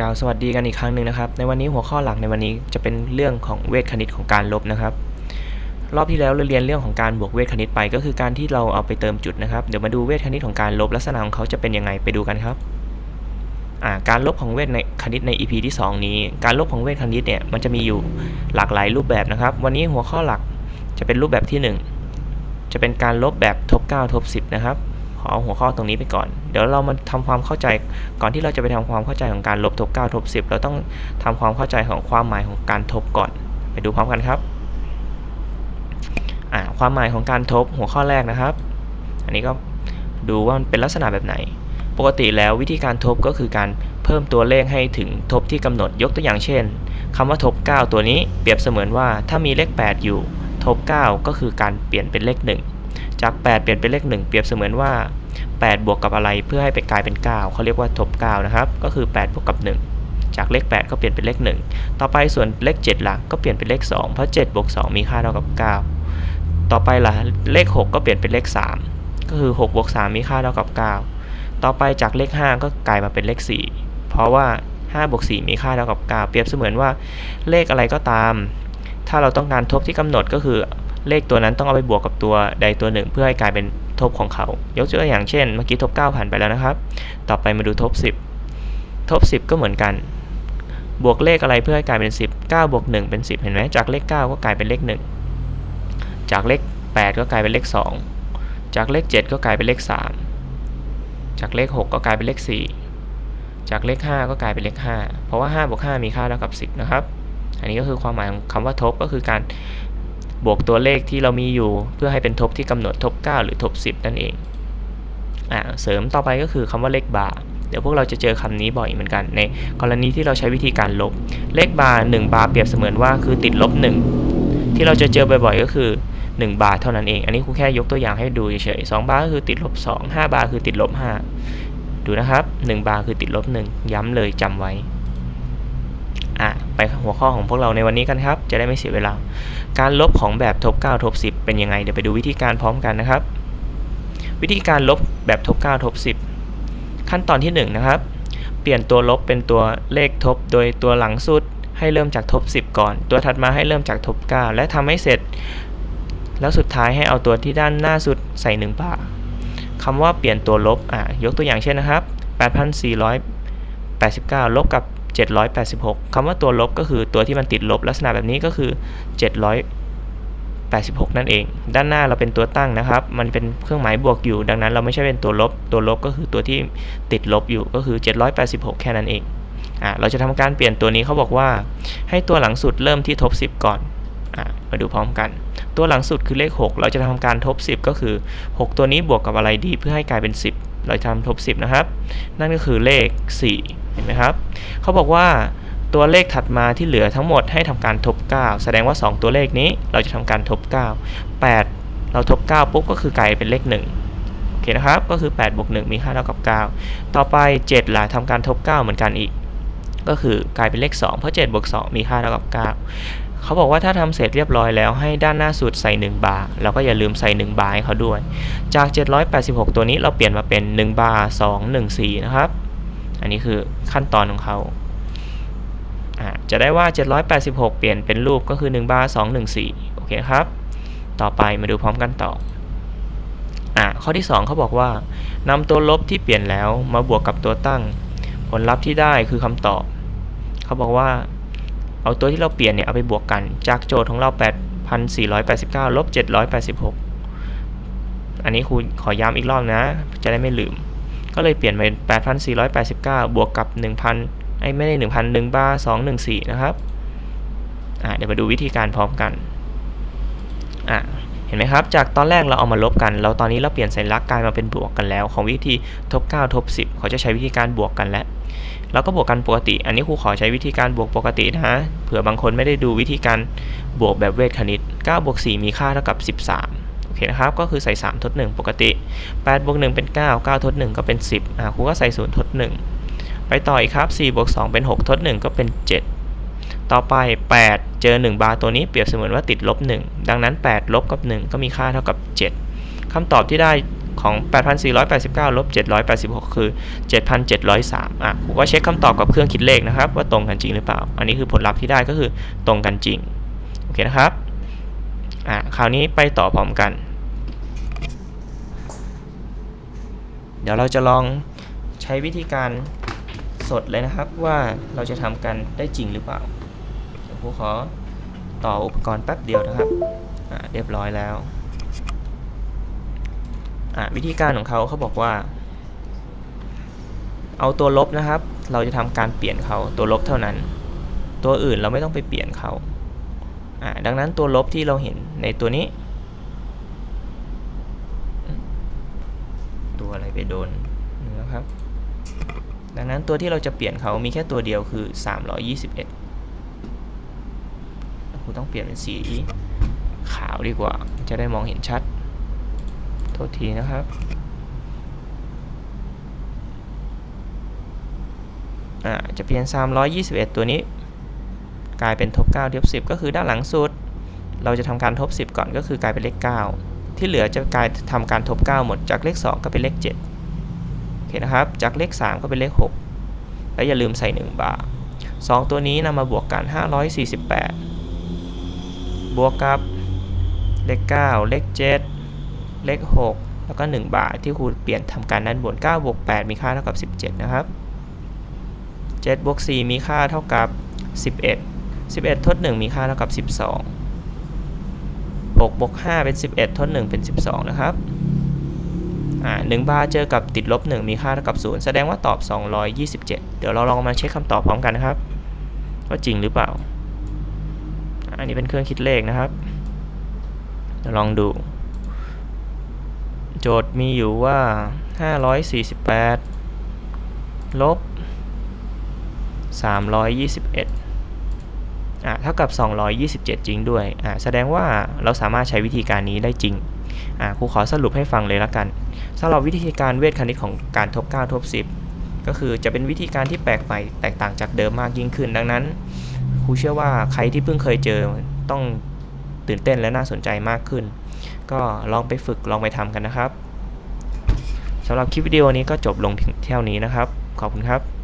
กล่าวสวัสดีกันอีกครั้งหนึ่งนะครับ ในวันนี้หัวข้อหลักในวันนี้จะเป็นเรื่องของเวทคณิตของการลบนะครับ รอบที่แล้วเราเรียนเรื่องของการบวกเวทคณิตไป ก็คือการที่เราเอาไปเติมจุดนะครับ เดี๋ยวมาดูเวทคณิตของการลบลักษณะของเขาจะเป็นยังไงไปดูกันครับการลบของเวทในคณิตใน EP ที่ 2 นี้ การลบของเวทคณิตเนี่ยมันจะมีอยู่หลากหลายรูปแบบนะครับ วันนี้หัวข้อหลักจะเป็นรูปแบบที่ 1 จะเป็นการลบแบบทบ9ทบ10 นะครับ เอาหัวข้อตรงนี้ไปก่อน เดี๋ยวเรามาทำความเข้าใจก่อนที่เราจะไปทำความเข้าใจของการลบทบ9ทบ10 เราต้องทำความเข้าใจของความหมายของการทบก่อน ไปดูพร้อมกันครับความหมายของการทบหัวข้อแรกนะครับ อันนี้ก็ดูว่ามันเป็นลักษณะแบบไหน ปกติแล้ววิธีการทบก็คือการเพิ่มตัวเลขให้ถึงทบที่กำหนดยกตัวอย่างเช่นคำว่าทบ 9 ตัวนี้เปรียบเสมือนว่าถ้ามีเลข 8 อยู่ทบ 9 ก็คือการเปลี่ยนเป็นเลข 1 จาก 8 เปลี่ยนเป็นเลข 1 เปรียบเสมือนว่า 8 บวกกับอะไรเพื่อให้ไปกลายเป็น 9 เขาเรียกว่าทบ 9 นะครับ ก็คือ 8 บวกกับ 1 จากเลข 8 ก็เปลี่ยนเป็นเลข 1 ต่อไปส่วนเลข7ล่ะก็เปลี่ยนเป็นเลข 2 เพราะ 7 บวก 2 มีค่าเท่ากับ 9 ต่อไปล่ะเลข 6 ก็เปลี่ยนเป็นเลข 3 ก็คือ 6 บวก 3 มีค่าเท่ากับ 9 ต่อไปจากเลข 5 ก็กลายมาเป็นเลข 4 เพราะว่า 5 บวก 4 มีค่าเท่ากับ 9 เปรียบเสมือนว่าเลขอะไรก็ตาม ถ้าเราต้องการทบที่กำหนดก็คือ เลขตัวนั้นต้องเอาไปบวกกับตัวใดตัวหนึ่ง เพื่อให้กลายเป็นทบของเขา ยกตัวอย่างเช่น เมื่อกี้ทบ9ผ่านไปแล้วนะครับ ต่อไปมาดูทบ 10 ทบ 10 ก็เหมือนกัน บวกเลขอะไรเพื่อให้กลายเป็น 10 9บวก1เป็น 10 เห็นไหมจากเลข 9 ก็กลายเป็นเลข 1 จากเลข 8 ก็กลายเป็นเลข 2 จากเลข 7 ก็กลายเป็นเลข 3 จากเลข 6 ก็กลายเป็นเลข 4 จากเลข 5 ก็กลายเป็นเลข 5 เพราะว่า5บวก5มีค่าเท่ากับ 10 นะครับ อันนี้ก็คือความหมายของคำว่าทบก็คือการ บวกตัวเลขที่เรามีอยู่ เพื่อให้เป็นทบที่กำหนดทบ 9 หรือทบ 10 นั่นเองอ่าเสริมต่อไปก็คือคำว่าเลขบาร์เดี๋ยวพวกเราจะเจอคำนี้บ่อยเหมือนกัน ในกรณีที่เราใช้วิธีการลบ เลขบาร์1บาร์เปรียบเสมือนว่าคือติดลบ 1 ที่เราจะเจอบ่อยๆ ก็คือ 1 บาร์เท่านั้นเอง อันนี้ครูแค่ยกตัวอย่างให้ดูเฉยๆ2บาร์ก็คือติดลบ 2 5 บาร์คือติดลบ 5 ดูนะครับ 1 บาร์คือติดลบ 1 ย้ำเลยจำไว้ อะไปหัวข้อของพวกเราในวันนี้กันครับ จะได้ไม่เสียเวลา การลบของแบบทบ9ทบ10 เป็นยังไง เดี๋ยวไปดูวิธีการพร้อมกันนะครับ วิธีการลบแบบทบ9ทบ10 ขั้นตอนที่1นะครับ เปลี่ยนตัวลบเป็นตัวเลขทบ โดยตัวหลังสุดให้เริ่มจากทบ 10 ก่อน ตัวถัดมาให้เริ่มจากทบ 9 และทำให้เสร็จ แล้วสุดท้ายให้เอาตัวที่ด้านหน้าสุดใส่1บาทคำว่าเปลี่ยนตัวลบอะยกตัวอย่างเช่นนะครับ 8,489 ลบกับ 786คำว่าตัวลบก็คือตัวที่มันติดลบลักษณะแบบนี้ก็คือ 786 นั่นเอง ด้านหน้าเราเป็นตัวตั้งนะครับ มันเป็นเครื่องหมายบวกอยู่ ดังนั้นเราไม่ใช่เป็นตัวลบ ตัวลบก็คือตัวที่ติดลบอยู่ก็คือ 786 แค่นั้นเองอะเราจะทำการเปลี่ยนตัวนี้เขาบอกว่า ให้ตัวหลังสุดเริ่มที่ทบ 10 ก่อนอะมาดูพร้อมกัน ตัวหลังสุดคือเลข 6 เราจะทำการทบ 10 ก็คือ 6 ตัวนี้บวกกับอะไรดี เพื่อให้กลายเป็น 10 เราจะทำทบ 10 นะครับ นั่นก็คือเลข 4 เห็นไหมครับเขาบอกว่าตัวเลขถัดมาที่เหลือทั้งหมดให้ทำการทบ 9 แสดงว่า 2 ตัวเลขนี้เราจะทำการทบ 9 8 เราทบ 9 ปุ๊บก็คือกลายเป็นเลข 1 โอเคนะครับ ก็คือ8บวก1มีค่าเท่ากับ 9 ต่อไป7ล่ะทำการทบ 9 เหมือนกันอีก ก็คือกลายเป็นเลข 2 เพราะ7บวก2มีค่าเท่ากับ 9 เขาบอกว่าถ้าทำเสร็จเรียบร้อยแล้วให้ด้านหน้าสุดใส่ 1 บาร์เราก็อย่าลืมใส่ 1 บาร์ให้เขาด้วย จาก 786 ตัวนี้เราเปลี่ยนมาเป็น 1 บาร์2 1 4 นะครับ อันนี้คือขั้นตอนของเขาจะได้ว่า 786 เปลี่ยนเป็นรูปก็คือ 1 บาร์2 1 4 โอเคครับ ต่อไปมาดูพร้อมกันต่ออข้อที่ 2 เขาบอกว่านำตัวลบที่เปลี่ยนแล้วมาบวกกับตัวตั้ง ผลลัพธ์ที่ได้คือคำตอบ เขาบอกว่า เอาตัวที่เราเปลี่ยนเนี่ยเอาไปบวกกัน จากโจทย์ของเรา 8,489 ลบ 786 อันนี้ครูขอย้ำอีกรอบนะ จะได้ไม่ลืม ก็เลยเปลี่ยนเป็น 8,489 บวกกับ 1,000ไอ้ไม่ได้ 1,000 1บาร์214 นะครับ อ่าเดี๋ยวมาดูวิธีการพร้อมกัน อ่าเห็นไหมครับ จากตอนแรกเราเอามาลบกัน เราตอนนี้เราเปลี่ยนสัญลักษณ์กลายมาเป็นบวกกันแล้ว ของวิธีทบ9ทบ10 เขาจะใช้วิธีการบวกกันแล้วเราก็บวกกันปกติ อันนี้ครูขอใช้วิธีการบวกปกตินะฮะเผื่อบางคนไม่ได้ดูวิธีการบวกแบบเวทคณิต 9 บวก 4 มีค่าเท่ากับ 13 เคนะครับ ก็คือใส่ 3 ทด 1 ปกติ8บวก1เป็น 9 9 ทด 1 ก็เป็น 10อ่าครูก็ใส่ 0 ทด 1 ไปต่ออีกครับ4บวก2เป็น 6 ทด 1 ก็เป็น 7 ต่อไป 8 เจอ 1 บาร์ตัวนี้เปรียบเสมือนว่าติดลบ 1 ดังนั้น 8 ลบกับ 1 ก็มีค่าเท่ากับ 7คำตอบที่ได้ขของ 8,489 ลบ 786 คือ 7,703 อะผมก็เช็คคำตอบกับเครื่องคิดเลขนะครับ ว่าตรงกันจริงหรือเปล่า อันนี้คือผลลัพธ์ที่ได้ก็คือตรงกันจริง โอเคนะครับ อะคราวนี้ไปต่อพร้อมกัน เดี๋ยวเราจะลองใช้วิธีการสดเลยนะครับว่าเราจะทำกันได้จริงหรือเปล่าเดี๋ยวผมขอต่ออุปกรณ์แป๊บเดียวนะครับเรียบร้อยแล้ววิธีการของเขาเขาบอกว่า เอาตัวลบนะครับ เราจะทำการเปลี่ยนเขาตัวลบเท่านั้น ตัวอื่นเราไม่ต้องไปเปลี่ยนเขาดังนั้นตัวลบที่เราเห็นในตัวนี้ ตัว อะไรไปโดนนะครับ ดังนั้นตัวที่เราจะเปลี่ยนเขามีแค่ตัวเดียวคือ 321ครูต้องเปลี่ยนเป็นสีขาวดีกว่า จะได้มองเห็นชัด โทษทีนะครับจะเปลี่ยน 321 ตัวนี้ กลายเป็นทบ 9 เทียบ 10 ก็คือด้านหลังสุด เราจะทำการทบ 10 ก่อนก็คือกลายเป็นเลข 9 ที่เหลือจะกลายทำการทบ 9 หมด จากเลข 2 ก็เป็นเลข7โอเคนะครับ จากเลข 3 ก็เป็นเลข 6 แล้วอย่าลืมใส่ 1 บาท2ตัวนี้นำมาบวกกัน 548 บวกกับเลข 9 เลข 7 เลข 6 แล้วก็ 1 บาทที่ครูเปลี่ยนทำการด้านบน9บวก8มีค่าเท่ากับ 17 นะครับ7บวก4มีค่าเท่ากับ 11 11 ทด 1 มีค่าเท่ากับ 12 6บวก5เป็น 11 ทด 1 เป็น 12 นะครับอ่า1บาร์เจอกับติดลบ 1 มีค่าเท่ากับ 0 แสดงว่าตอบ 227 เดี๋ยวเราลองมาเช็คคำตอบพร้อมกันนะครับ ว่าจริงหรือเปล่า อันนี้เป็นเครื่องคิดเลขนะครับ เดี๋ยวลองดู โจทย์มีอยู่ว่า 548 ลบ 321 อะเท่ากับ 227 จริงด้วยอะแสดงว่าเราสามารถใช้วิธีการนี้ได้จริงอะครูขอสรุปให้ฟังเลยละกันสำหรับวิธีการเวทคณิตของการทบ 9 ทบ 10 ก็คือจะเป็นวิธีการที่แปลกใหม่แตกต่างจากเดิมมากยิ่งขึ้น ดังนั้นครูเชื่อว่าใครที่เพิ่งเคยเจอต้องตื่นเต้นและน่าสนใจมากขึ้น ก็ลองไปฝึกลองไปทำกันนะครับสำหรับคลิปวิดีโอนี้ก็จบลงเพียงเท่านี้นะครับ ขอบคุณครับ